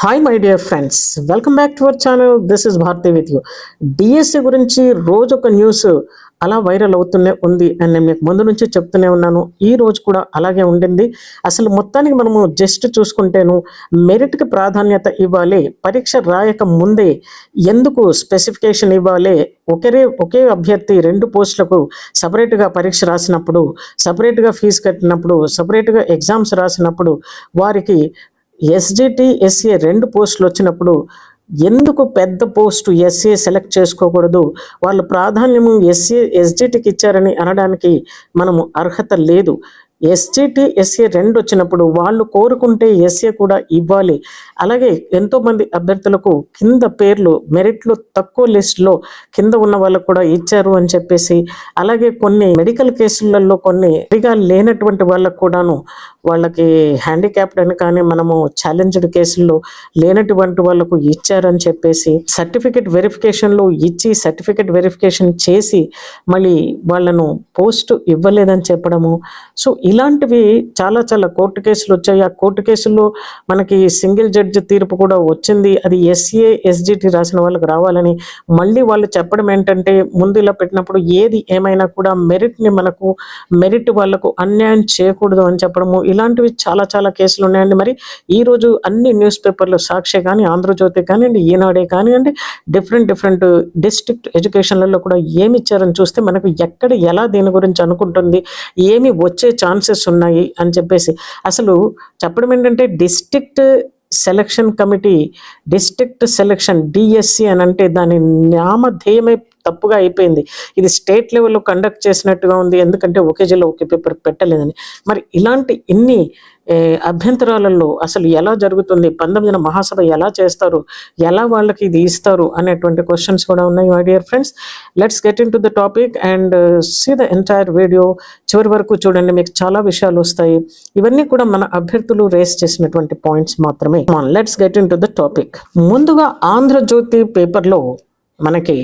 Hi my dear friends welcome back to our channel this is Bharathi with you DSC గురించి రోజు ఒక news అలా viral అవుతూనే ఉంది అని నేను మీకు ముందు నుంచి చెప్తూనే ఉన్నాను. ఈ రోజు కూడా అలాగే ఉండింది. అసలు మొత్తానికి మనము జస్ట్ చూసుకుంటేను మెరిట్కి ప్రాధాన్యత ఇవ్వాలి. పరీక్ష రాయక ముందే ఎందుకు స్పెసిఫికేషన్ ఇవ్వాలి? ఒకే ఒకే అభ్యర్థి రెండు పోస్టులకు సపరేట్గా పరీక్ష రాసినప్పుడు సపరేట్గా ఫీజు కట్టినప్పుడు సపరేట్గా ఎగ్జామ్స్ రాసినప్పుడు వారికి ఎస్జిటి ఎస్ఏ రెండు పోస్టులు వచ్చినప్పుడు ఎందుకు పెద్ద పోస్టు ఎస్ఏ సెలెక్ట్ చేసుకోకూడదు? వాళ్ళు ప్రాధాన్యము ఎస్ఏ ఎస్జిటికి ఇచ్చారని అనడానికి మనము అర్హత లేదు. ఎస్జిటి ఎస్ఏ రెండు వచ్చినప్పుడు వాళ్ళు కోరుకుంటే ఎస్ఏ కూడా ఇవ్వాలి. అలాగే ఎంతోమంది అభ్యర్థులకు కింద పేర్లు మెరిట్లో తక్కువ లిస్టులో కింద ఉన్న వాళ్ళకు కూడా ఇచ్చారు అని చెప్పేసి అలాగే కొన్ని మెడికల్ కేసులలో కొన్ని సరిగా లేనటువంటి వాళ్ళకు కూడాను వాళ్ళకి హ్యాండిక్యాప్డ్ అని కానీ మనము ఛాలెంజ్డ్ కేసుల్లో లేనటువంటి వాళ్ళకు ఇచ్చారని చెప్పేసి సర్టిఫికెట్ వెరిఫికేషన్లో ఇచ్చి సర్టిఫికెట్ వెరిఫికేషన్ చేసి మళ్ళీ వాళ్ళను పోస్ట్ ఇవ్వలేదని చెప్పడము. సో ఇలాంటివి చాలా చాలా కోర్టు కేసులు వచ్చాయి. ఆ కోర్టు కేసుల్లో మనకి సింగిల్ జడ్జి తీర్పు కూడా వచ్చింది. అది ఎస్ఏ ఎస్జిటి రాసిన వాళ్ళకి రావాలని మళ్ళీ వాళ్ళు చెప్పడం ఏంటంటే ముందు ఇలా పెట్టినప్పుడు ఏది ఏమైనా కూడా మెరిట్ని మనకు మెరిట్ వాళ్ళకు అన్యాయం చేయకూడదు అని చెప్పడము. ఇలాంటివి చాలా చాలా కేసులు ఉన్నాయండి. మరి ఈరోజు అన్ని న్యూస్ పేపర్లు సాక్షి కానీ ఆంధ్రజ్యోతి కానివ్వండి ఈనాడే కానివ్వండి డిఫరెంట్ డిఫరెంట్ డిస్ట్రిక్ట్ ఎడ్యుకేషన్లలో కూడా ఏమి ఇచ్చారని చూస్తే మనకు ఎక్కడ ఎలా దీని గురించి అనుకుంటుంది ఏమి వచ్చే ఛాన్స్ ఛాన్సెస్ ఉన్నాయి అని చెప్పేసి. అసలు చెప్పడం ఏంటంటే district selection committee district selection DSC అని అంటే దాని నామధేయమే తప్పుగా అయిపోయింది. ఇది స్టేట్ లెవెల్లో కండక్ట్ చేసినట్టుగా ఉంది. ఎందుకంటే ఒకే జిల్లా ఒకే పేపర్ పెట్టలేదని. మరి ఇలాంటి ఇన్ని అభ్యంతరాలలో అసలు ఎలా జరుగుతుంది? పంతొమ్మిదిన మహాసభ ఎలా చేస్తారు? ఎలా వాళ్ళకి ఇది ఇస్తారు? అనేటువంటి క్వశ్చన్స్ కూడా ఉన్నాయి my dear friends let's get into the topic and see the entire video చివరి వరకు చూడండి మీకు చాలా విషయాలు వస్తాయి. ఇవన్నీ కూడా మన అభ్యర్థులు రేస్ చేసినటువంటి పాయింట్స్ మాత్రమే. Let's get into the topic ముందుగా ఆంధ్రజ్యోతి పేపర్లో మనకి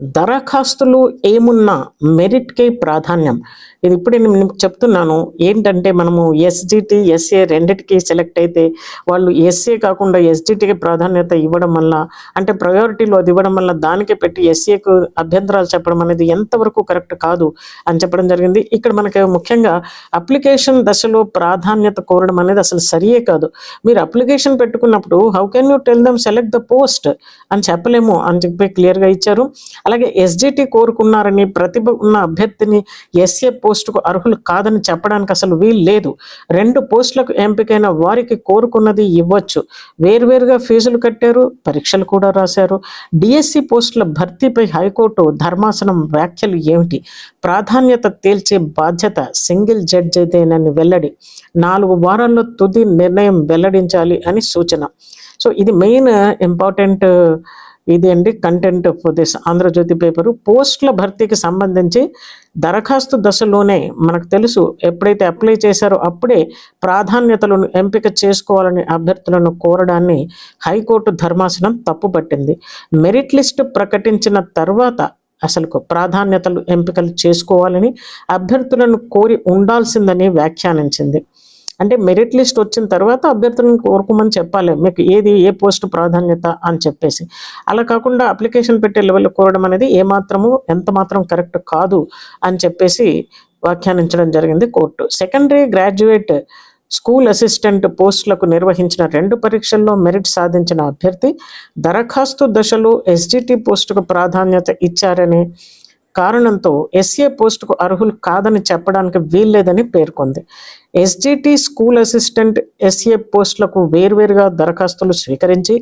దరఖాస్తులు ఏమున్నా మెరిట్కి ప్రాధాన్యం. ఇది ఇప్పుడు నేను మీకు చెప్తున్నాను. ఏంటంటే మనము ఎస్జిటి ఎస్ఏ రెండిటికి సెలెక్ట్ అయితే వాళ్ళు ఎస్ఏ కాకుండా ఎస్జిటికి ప్రాధాన్యత ఇవ్వడం వల్ల అంటే ప్రయారిటీలో అది ఇవ్వడం వల్ల దానికి పెట్టి ఎస్ఏకు అభ్యంతరాలు చెప్పడం అనేది ఎంతవరకు కరెక్ట్ కాదు అని చెప్పడం జరిగింది. ఇక్కడ మనకి ముఖ్యంగా అప్లికేషన్ దశలో ప్రాధాన్యత కోరడం అనేది అసలు సరియే కాదు. మీరు అప్లికేషన్ పెట్టుకున్నప్పుడు how can you tell them select the post అని చెప్పలేము అని చెప్పి క్లియర్గా ఇచ్చారు. అలాగే ఎస్జిటి కోరుకున్నారని ప్రతిభ ఉన్న అభ్యర్థిని ఎస్ఏ పోస్టుకు అర్హులు కాదని చెప్పడానికి అసలు వీలు లేదు. రెండు పోస్టులకు ఎంపికైన వారికి కోరుకున్నది ఇవ్వచ్చు. వేర్వేరుగా ఫీజులు కట్టారు పరీక్షలు కూడా రాశారు. డిఎస్సి పోస్టుల భర్తీపై హైకోర్టు ధర్మాసనం వ్యాఖ్యలు ఏమిటి? ప్రాధాన్యత తేల్చే బాధ్యత సింగిల్ జడ్జిదేనని అయితేనని వెల్లడి. నాలుగు వారాల్లో తుది నిర్ణయం వెల్లడించాలి అని సూచన. సో ఇది మెయిన్ ఇంపార్టెంట్ ఇది అండి content for this Andhra Jyothi paper పోస్టుల భర్తీకి సంబంధించి దరఖాస్తు దశలోనే మనకు తెలుసు ఎప్పుడైతే అప్లై చేశారో అప్పుడే ప్రాధాన్యతలను ఎంపిక చేసుకోవాలని అభ్యర్థులను కోరడాన్ని హైకోర్టు ధర్మాసనం తప్పుపట్టింది. మెరిట్ లిస్ట్ ప్రకటించిన తర్వాత అసలు ప్రాధాన్యతలు ఎంపికలు చేసుకోవాలని అభ్యర్థులను కోరి ఉండాల్సిందని వ్యాఖ్యానించింది. అంటే మెరిట్ లిస్ట్ వచ్చిన తర్వాత అభ్యర్థులను కోరుకోమని చెప్పాలి. మీకు ఏది ఏ పోస్ట్ ప్రాధాన్యత అని చెప్పేసి. అలా కాకుండా అప్లికేషన్ పెట్టే లెవెల్ కోరడం అనేది ఏమాత్రము ఎంత మాత్రం కరెక్ట్ కాదు అని చెప్పేసి వ్యాఖ్యానించడం జరిగింది court. Secondary graduate school assistant పోస్టులకు నిర్వహించిన రెండు పరీక్షల్లో మెరిట్ సాధించిన అభ్యర్థి దరఖాస్తు దశలో ఎస్జిటి పోస్టుకు ప్రాధాన్యత ఇచ్చారని కారణంతో ఎస్ఏ పోస్టుకు అర్హులు కాదని చెప్పడానికి వీల్లేదని పేర్కొంది. ఎస్జిటి స్కూల్ అసిస్టెంట్ ఎస్ఏ పోస్టులకు వేర్వేరుగా దరఖాస్తులు స్వీకరించి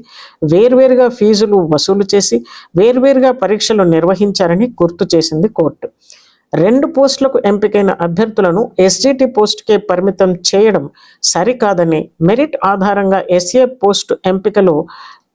వేర్వేరుగా ఫీజులు వసూలు చేసి వేర్వేరుగా పరీక్షలు నిర్వహించారని గుర్తు చేసింది కోర్టు. రెండు పోస్టులకు ఎంపికైన అభ్యర్థులను ఎస్జిటి పోస్టుకే పరిమితం చేయడం సరికాదని మెరిట్ ఆధారంగా ఎస్ఏ పోస్టు ఎంపికలో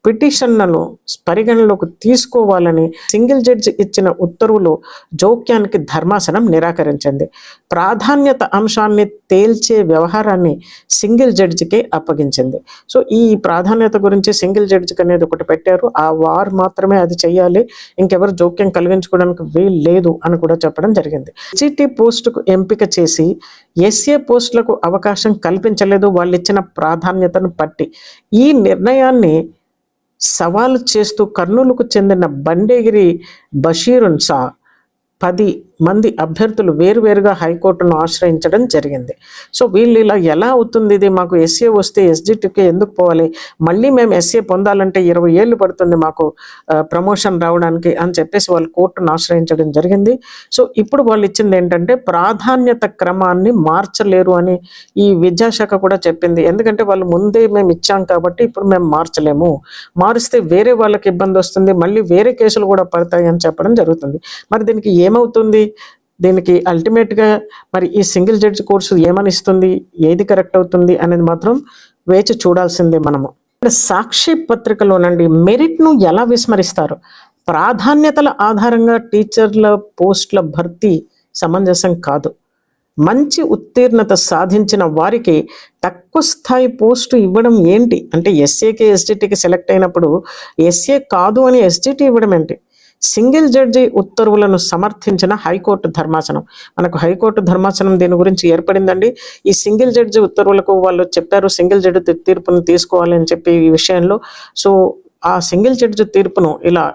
పిటిషన్లను పరిగణలోకి తీసుకోవాలని సింగిల్ జడ్జి ఇచ్చిన ఉత్తర్వులు జోక్యానికి ధర్మాసనం నిరాకరించింది. ప్రాధాన్యత అంశాన్ని తేల్చే వ్యవహారాన్ని సింగిల్ జడ్జికే అప్పగించింది. సో ఈ ప్రాధాన్యత గురించి సింగిల్ జడ్జికి అనేది ఒకటి పెట్టారు. ఆ వారు మాత్రమే అది చేయాలి ఇంకెవరు జోక్యం కలిగించుకోవడానికి వీలు లేదు అని కూడా చెప్పడం జరిగింది. సిటీ పోస్టుకు ఎంపిక చేసి ఎస్ఏ పోస్టులకు అవకాశం కల్పించలేదు. వాళ్ళు ఇచ్చిన ప్రాధాన్యతను బట్టి ఈ నిర్ణయాన్ని సవాలు చేస్తూ కర్నూలుకు చెందిన బండేగిరి బషీరున్సా పది మంది అభ్యర్థులు వేరువేరుగా హైకోర్టును ఆశ్రయించడం జరిగింది. సో వీళ్ళు ఇలా ఎలా అవుతుంది ఇది? మాకు ఎస్ఏ వస్తే ఎస్జిటికి ఎందుకు పోవాలి? మళ్ళీ మేము ఎస్ఏ పొందాలంటే ఇరవై ఏళ్ళు పడుతుంది మాకు ప్రమోషన్ రావడానికి అని చెప్పేసి వాళ్ళు కోర్టును ఆశ్రయించడం జరిగింది. సో ఇప్పుడు వాళ్ళు ఇచ్చింది ఏంటంటే ప్రాధాన్యత క్రమాన్ని మార్చలేరు అని ఈ విద్యాశాఖ కూడా చెప్పింది. ఎందుకంటే వాళ్ళు ముందే మేము ఇచ్చాం కాబట్టి ఇప్పుడు మేము మార్చలేము. మారిస్తే వేరే వాళ్ళకి ఇబ్బంది వస్తుంది మళ్ళీ వేరే కేసులు కూడా పడతాయి అని చెప్పడం జరుగుతుంది. మరి దీనికి ఏమవుతుంది? దీనికి అల్టిమేట్గా మరి ఈ సింగిల్ జడ్జి కోర్సు ఏమని ఇస్తుంది? ఏది కరెక్ట్ అవుతుంది? అనేది మాత్రం వేచి చూడాల్సిందే మనము. ఇక్కడ సాక్షి పత్రికలోనండి మెరిట్ను ఎలా విస్మరిస్తారు? ప్రాధాన్యతల ఆధారంగా టీచర్ల పోస్టుల భర్తీ సమంజసం కాదు. మంచి ఉత్తీర్ణత సాధించిన వారికి తక్కువ స్థాయి పోస్టు ఇవ్వడం ఏంటి? అంటే ఎస్ఏకి ఎస్జిటికి సెలెక్ట్ అయినప్పుడు ఎస్ఏ కాదు అని ఎస్జిటి ఇవ్వడం ఏంటి? సింగిల్ జడ్జి ఉత్తర్వులను సమర్థించిన హైకోర్టు ధర్మాసనం. మనకు హైకోర్టు ధర్మాసనం దీని గురించి ఏర్పడిందండి? ఈ సింగిల్ జడ్జి ఉత్తర్వులకు వాళ్ళు చెప్పారు సింగిల్ జడ్జి తీర్పును తీసుకోవాలని చెప్పి ఈ విషయంలో. సో ఆ సింగిల్ జడ్జి తీర్పును ఇలా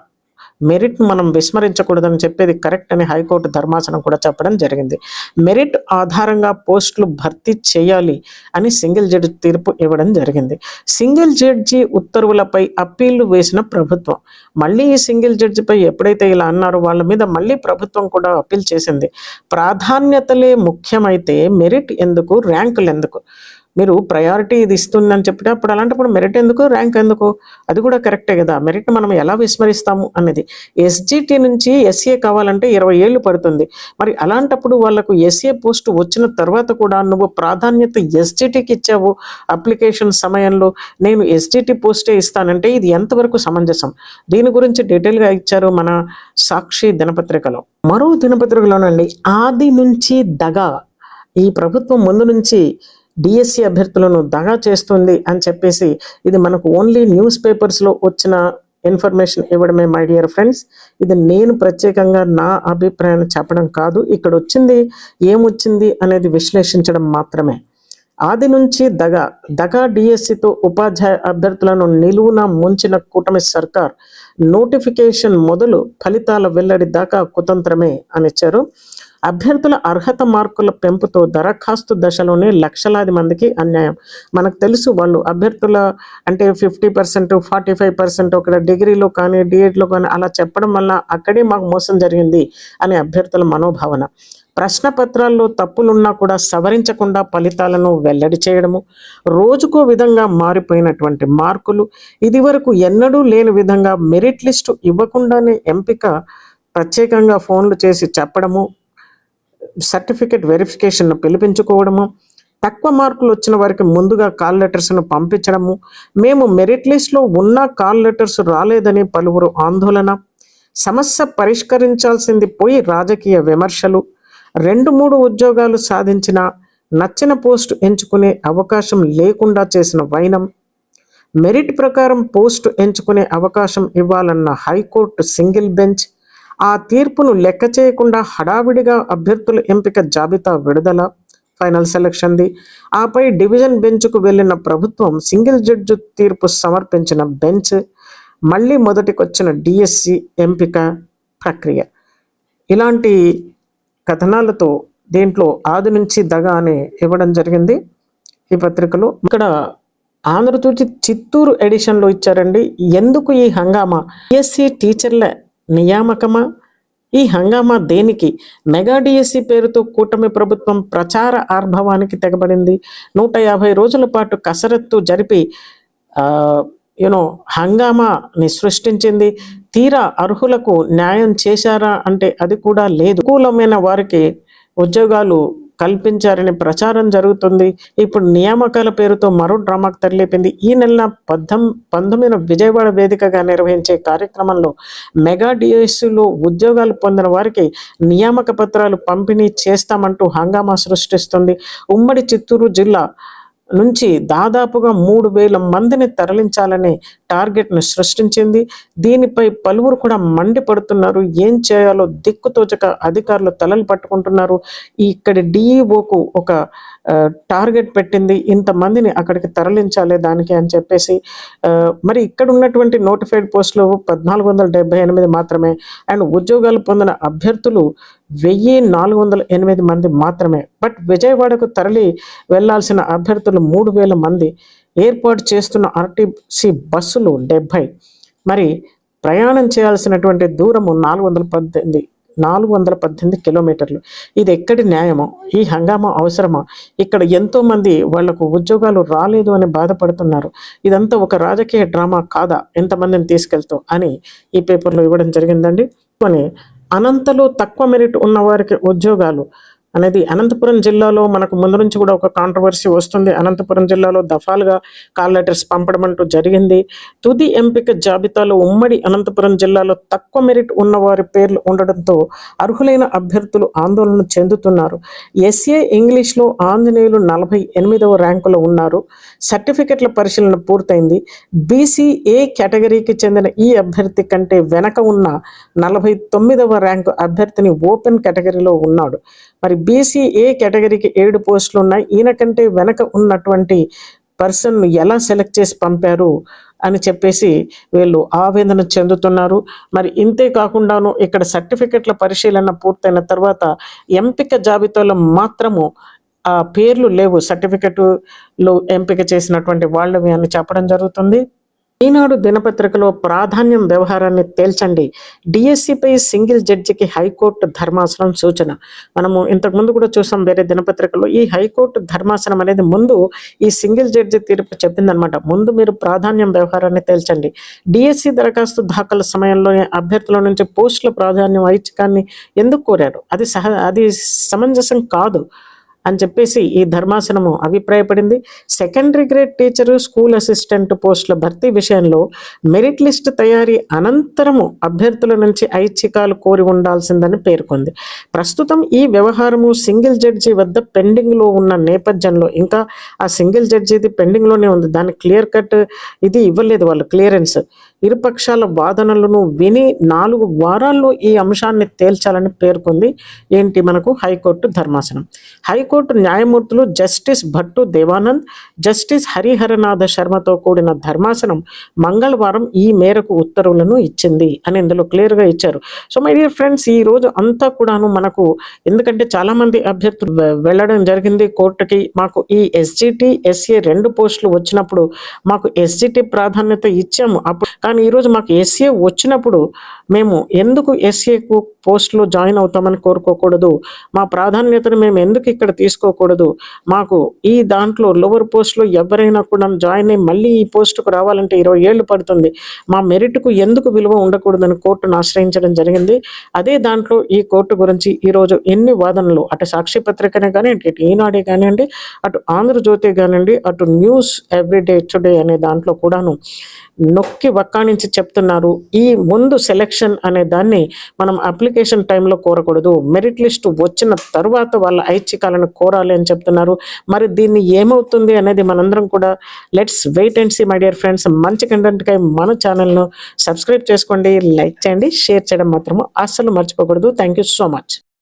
మెరిట్ మనం విస్మరించకూడదని చెప్పేది కరెక్ట్ అని హైకోర్టు ధర్మాసనం కూడా చెప్పడం జరిగింది. మెరిట్ ఆధారంగా పోస్టులు భర్తీ చేయాలి అని సింగిల్ జడ్జి తీర్పు ఇవ్వడం జరిగింది. సింగిల్ జడ్జి ఉత్తర్వులపై అప్పీళ్ళు వేసిన ప్రభుత్వం. మళ్ళీ ఈ సింగిల్ జడ్జిపై ఎప్పుడైతే ఇలా అన్నారో వాళ్ళ మీద మళ్ళీ ప్రభుత్వం కూడా అప్పీల్ చేసింది. ప్రాధాన్యతలే ముఖ్యమైతే మెరిట్ ఎందుకు ర్యాంకులు ఎందుకు? మీరు ప్రయారిటీ ఇది ఇస్తుందని చెప్పితే అప్పుడు అలాంటప్పుడు మెరిట్ ఎందుకు ర్యాంక్ ఎందుకు? అది కూడా కరెక్టే కదా. మెరిట్ మనం ఎలా విస్మరిస్తాము అనేది ఎస్జిటి నుంచి ఎస్ఏ కావాలంటే ఇరవై ఏళ్ళు పడుతుంది. మరి అలాంటప్పుడు వాళ్ళకు ఎస్ఏ పోస్ట్ వచ్చిన తర్వాత కూడా నువ్వు ప్రాధాన్యత ఎస్జిటికి ఇచ్చావు అప్లికేషన్ సమయంలో. నేను ఎస్జిటి పోస్టే ఇస్తానంటే ఇది ఎంతవరకు సమంజసం? దీని గురించి డీటెయిల్గా ఇచ్చారు మన సాక్షి దినపత్రికలో. మరో దినపత్రికలోనండి ఆది నుంచి దగా. ఈ ప్రభుత్వం ముందు నుంచి డిఎస్సి అభ్యర్థులను దగా చేస్తుంది అని చెప్పేసి ఇది మనకు ఓన్లీ న్యూస్ పేపర్స్లో వచ్చిన ఇన్ఫర్మేషన్ ఇవ్వడమే మై డియర్ ఫ్రెండ్స్ ఇది నేను ప్రత్యేకంగా నా అభిప్రాయాన్ని చెప్పడం కాదు. ఇక్కడ వచ్చింది ఏమొచ్చింది అనేది విశ్లేషించడం మాత్రమే. ఆది నుంచి దగ దగా డిఎస్సితో ఉపాధ్యాయ అభ్యర్థులను నిలువున ముంచిన కూటమి సర్కార్ నోటిఫికేషన్ మొదలు ఫలితాల వెల్లడి దాకా కుతంత్రమే అనిచ్చారు అభ్యర్థుల అర్హత మార్కుల పెంపుతో దరఖాస్తు దశలోనే లక్షలాది మందికి అన్యాయం. మనకు తెలుసు వాళ్ళు అభ్యర్థుల అంటే fifty percent forty five percent ఒక డిగ్రీలో కానీ డిఎడ్లో కానీ అలా చెప్పడం వల్ల అక్కడే మాకు మోసం జరిగింది అనే అభ్యర్థుల మనోభావన. ప్రశ్న పత్రాల్లో తప్పులున్నా కూడా సవరించకుండా ఫలితాలను వెల్లడి చేయడము రోజుకో విధంగా మారిపోయినటువంటి మార్కులు ఇదివరకు ఎన్నడూ లేని విధంగా మెరిట్ లిస్టు ఇవ్వకుండానే ఎంపిక ప్రత్యేకంగా ఫోన్లు చేసి చెప్పడము సర్టిఫికేట్ వెరిఫికేషన్ను పిలిపించుకోవడము తక్కువ మార్కులు వచ్చిన వారికి ముందుగా కాల్ లెటర్స్ను పంపించడము మేము మెరిట్ లిస్ట్లో ఉన్న కాల్ లెటర్స్ రాలేదని పలువురు ఆందోళన సమస్య పరిష్కరించాల్సింది పోయి రాజకీయ విమర్శలు రెండు మూడు ఉద్యోగాలు సాధించిన నచ్చిన పోస్టు ఎంచుకునే అవకాశం లేకుండా చేసిన వైనం మెరిట్ ప్రకారం పోస్టు ఎంచుకునే అవకాశం ఇవ్వాలన్న హైకోర్టు సింగిల్ బెంచ్ ఆ తీర్పును లెక్క చేయకుండా హడావిడిగా అభ్యర్థుల ఎంపిక జాబితా విడుదల ఫైనల్ సెలక్షన్ది. ఆపై డివిజన్ బెంచ్కు వెళ్ళిన ప్రభుత్వం సింగిల్ జడ్జి తీర్పు సమర్పించిన బెంచ్ మళ్ళీ మొదటికొచ్చిన డిఎస్సి ఎంపిక ప్రక్రియ. ఇలాంటి కథనాలతో దీంట్లో ఆది నుంచి దగ అని ఇవ్వడం జరిగింది ఈ పత్రికలో. ఇక్కడ ఆంధ్రజ్యోతి చిత్తూరు ఎడిషన్లో ఇచ్చారండి ఎందుకు ఈ హంగామా? డిఎస్సి టీచర్ల నియామకమా? ఈ హంగామా దేనికి? మెగా డిఎస్సి పేరుతో కూటమి ప్రభుత్వం ప్రచార ఆర్భవానికి తెగబడింది. నూట యాభై రోజుల పాటు కసరత్తు జరిపి యూనో హంగామాని సృష్టించింది. తీరా అర్హులకు న్యాయం చేశారా అంటే అది కూడా లేదు. అనుకూలమైన వారికి ఉద్యోగాలు కల్పించారని ప్రచారం జరుగుతుంది. ఇప్పుడు నియామకాల పేరుతో మరో డ్రామాకు తరలిపింది. ఈ నెల పద్దం పంతొమ్మిదిన విజయవాడ వేదికగా నిర్వహించే కార్యక్రమంలో మెగా డిఎస్సిలో ఉద్యోగాలు పొందిన వారికి నియామక పత్రాలు పంపిణీ చేస్తామంటూ హంగామా సృష్టిస్తుంది. ఉమ్మడి చిత్తూరు జిల్లా నుంచి దాదాపుగా మూడు వేల మందిని తరలించాలని టార్గెట్ను సృష్టించింది. దీనిపై పలువురు కూడా మండిపడుతున్నారు. ఏం చేయాలో దిక్కుతోచక అధికారులు తలలు పట్టుకుంటున్నారు. ఇక్కడ డిఈఓకు ఒక టార్గెట్ పెట్టింది. ఇంతమందిని అక్కడికి తరలించాలి దానికి అని చెప్పేసి మరి ఇక్కడ ఉన్నటువంటి నోటిఫైడ్ పోస్టులు పద్నాలుగు వందల డెబ్బై ఎనిమిది మాత్రమే. అండ్ ఉద్యోగాలు పొందిన అభ్యర్థులు వెయ్యి నాలుగు వందల ఎనిమిది మంది మాత్రమే. బట్ విజయవాడకు తరలి వెళ్ళాల్సిన అభ్యర్థులు మూడు వేల మంది. ఏర్పాటు చేస్తున్న ఆర్టీసీ బస్సులు డెబ్భై. మరి ప్రయాణం చేయాల్సినటువంటి దూరము నాలుగు వందల పద్దెనిమిది నాలుగు వందల పద్దెనిమిది కిలోమీటర్లు. ఇది ఎక్కడి న్యాయమో? ఈ హంగామా అవసరమా? ఇక్కడ ఎంతోమంది వాళ్ళకు ఉద్యోగాలు రాలేదు అని బాధపడుతున్నారు. ఇదంతా ఒక రాజకీయ డ్రామా కాదా? ఎంతమందిని తీసుకెళ్తాం అని ఈ పేపర్లో ఇవ్వడం జరిగిందండి. కొని అనంతలో తక్కువ మెరిట్ ఉన్న వారికి ఉద్యోగాలు అనేది అనంతపురం జిల్లాలో మనకు ముందు నుంచి కూడా ఒక కాంట్రవర్సీ వస్తుంది. అనంతపురం జిల్లాలో దఫాలుగా కాల్ లెటర్స్ పంపడం అంటూ జరిగింది. తుది ఎంపిక జాబితాలో ఉమ్మడి అనంతపురం జిల్లాలో తక్కువ మెరిట్ ఉన్న వారి పేర్లు ఉండడంతో అర్హులైన అభ్యర్థులు ఆందోళన చెందుతున్నారు. ఎస్ఏ ఇంగ్లీష్లో ఆంజనేయులు నలభై ఎనిమిదవ ర్యాంకులో ఉన్నారు. సర్టిఫికెట్ల పరిశీలన పూర్తయింది. బీసీఏ కేటగిరీకి చెందిన ఈ అభ్యర్థి కంటే వెనక ఉన్న నలభై తొమ్మిదవ ర్యాంకు అభ్యర్థిని ఓపెన్ కేటగిరీలో ఉన్నాడు. మరి బీసీఏ కేటగిరీకి ఏడు పోస్టులు ఉన్నాయి? ఈయన కంటే వెనక ఉన్నటువంటి పర్సన్ను ఎలా సెలెక్ట్ చేసి పంపారు? అని చెప్పేసి వీళ్ళు ఆవేదన చెందుతున్నారు. మరి ఇంతే కాకుండాను ఇక్కడ సర్టిఫికెట్ల పరిశీలన పూర్తయిన తర్వాత ఎంపిక జాబితాలో మాత్రము ఆ పేర్లు లేవు. సర్టిఫికెట్లో ఎంపిక చేసినటువంటి వాళ్ళవి అని చెప్పడం జరుగుతుంది. ఈనాడు దినపత్రికలో ప్రాధాన్యం వ్యవహారాన్ని తేల్చండి. డిఎస్సిపై సింగిల్ జడ్జికి హైకోర్టు ధర్మాసనం సూచన. మనము ఇంతకుముందు కూడా చూసాం వేరే దినపత్రికలో ఈ హైకోర్టు ధర్మాసనం అనేది ముందు ఈ సింగిల్ జడ్జి తీర్పు చెప్పిందనమాట ముందు మీరు ప్రాధాన్యం వ్యవహారాన్ని తేల్చండి. డిఎస్సి దరఖాస్తు దాఖలు సమయంలోనే అభ్యర్థుల నుంచి పోస్టుల ప్రాధాన్యం ఐచ్ఛికాన్ని ఎందుకు కోరారు? అది సహ అది సమంజసం కాదు. అని చెప్పేసి ఈ ధర్మాసనము అభిప్రాయపడింది. Secondary grade teacher school assistant పోస్టుల భర్తీ విషయంలో మెరిట్ లిస్ట్ తయారీ అనంతరము అభ్యర్థుల నుంచి ఐచ్ఛికాలు కోరి ఉండాల్సిందని పేర్కొంది. ప్రస్తుతం ఈ వ్యవహారము సింగిల్ జడ్జి వద్ద పెండింగ్లో ఉన్న నేపథ్యంలో ఇంకా ఆ సింగిల్ జడ్జిది పెండింగ్లోనే ఉంది. దాని క్లియర్ కట్ ఇది ఇవ్వలేదు వాళ్ళు క్లియరెన్స్. ఇరుపక్షాల వాదనలను విని నాలుగు వారాల్లో ఈ అంశాన్ని తేల్చాలని పేర్కొంది ఏంటి మనకు హైకోర్టు ధర్మాసనం. హైకోర్టు న్యాయమూర్తులు జస్టిస్ భట్టు దేవానంద్ జస్టిస్ హరిహరనాథ శర్మతో కూడిన ధర్మాసనం మంగళవారం ఈ మేరకు ఉత్తర్వులను ఇచ్చింది అని ఇందులో క్లియర్గా ఇచ్చారు. సో మై డియర్ ఫ్రెండ్స్ ఈ రోజు అంతా కూడాను మనకు ఎందుకంటే చాలా మంది అభ్యర్థులు వెళ్ళడం జరిగింది కోర్టుకి. మాకు ఈ ఎస్జిటి ఎస్ఏ రెండు పోస్టులు వచ్చినప్పుడు మాకు ఎస్జిటి ప్రాధాన్యత ఇచ్చాము. అప్పుడు కానీ ఈరోజు మాకు ఎస్ఏ వచ్చినప్పుడు మేము ఎందుకు ఎస్ఏకు పోస్ట్లో జాయిన్ అవుతామని కోరుకోకూడదు? మా ప్రాధాన్యతను మేము ఎందుకు ఇక్కడ తీసుకోకూడదు? మాకు ఈ దాంట్లో లోవర్ పోస్ట్లో ఎవరైనా కూడా జాయిన్ అయ్యి మళ్ళీ ఈ పోస్టుకు రావాలంటే ఇరవై ఏళ్ళు పడుతుంది. మా మెరిట్కు ఎందుకు విలువ ఉండకూడదని కోర్టును ఆశ్రయించడం జరిగింది. అదే దాంట్లో ఈ కోర్టు గురించి ఈరోజు ఎన్ని వాదనలు? అటు సాక్షి పత్రికనే కానివ్వండి ఇటు ఈనాడే కానివ్వండి అటు ఆంధ్రజ్యోతి కానివ్వండి అటు న్యూస్ ఎవ్రీడే టుడే అనే దాంట్లో కూడాను నొక్కి వక్క నుంచి చెప్తున్నారు. ఈ ముందు సెలెక్షన్ అనే దాన్ని మనం అప్లికేషన్ టైంలో కోరకూడదు. మెరిట్ లిస్ట్ వచ్చిన తర్వాత వాళ్ళ ఐచ్ఛికాలను కోరాలి అని చెప్తున్నారు. మరి దీన్ని ఏమవుతుంది అనేది మనందరం కూడా let's wait and see my dear friends మంచి కంటెంట్కై మన ఛానల్ను సబ్స్క్రైబ్ చేసుకోండి లైక్ చేయండి షేర్ చేయడం మాత్రము అస్సలు మర్చిపోకూడదు. Thank you so much